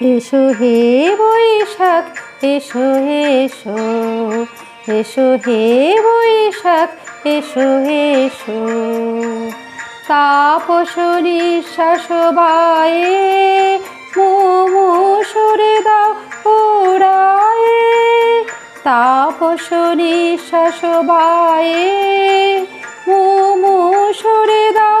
এসো হে বৈশাখ, এসো এসো এসো হে বৈশাখ, এসো এসো। তাপস নিঃশ্বাস বায়ে মোমো সরে দাও ওড়ায়ে তাপস নিঃশ্বাস বায়ে মোমো সরে দাও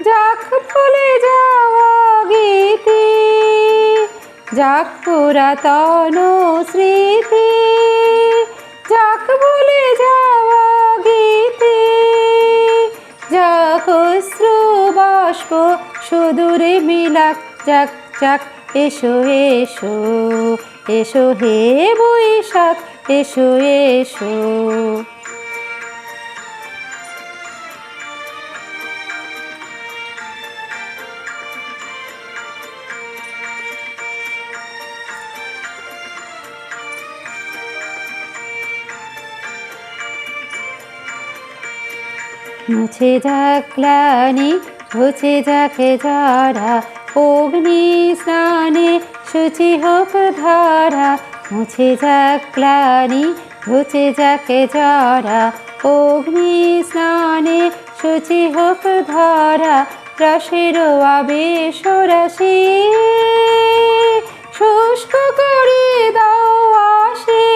যাক ভুলে যাওয়া গীতি, যাক পুরাতন স্মৃতি, যাক ভুলে যাওয়া গীতি, যাক বাষ্প, সুদূরে মিলাক, যাক যাক, এসো এসো এসো হে বৈশাখ, এসো এসো। মুছে যাক গ্লানি ঘুচে যাকে যারা। অগ্নি স্নানে শুচি হোক ধারা। মুছে যাক গ্লানি ঘুচে যাকে যারা। অগ্নি স্নানে শুচি হোক ধারা। রসের আবেশ রাশি শুষ্ক করে দাও আসে।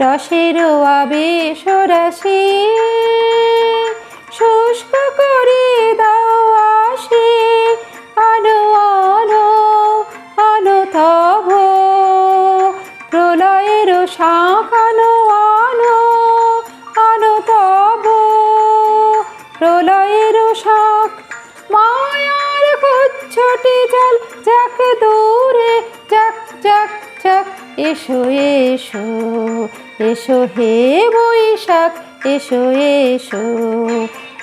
রসের আবেশ রাশি করে দাও আসে। আনো আনো আনো তব। প্রলয়ের শাঁখ আনো আনো আনো তব। প্রলয়ের শাঁখ, মায়ার কুচ্ছটি জল, যাক দূরে, যাক যাক যাক। এসো এসো এসো হে বৈশাখ, এসো এসো।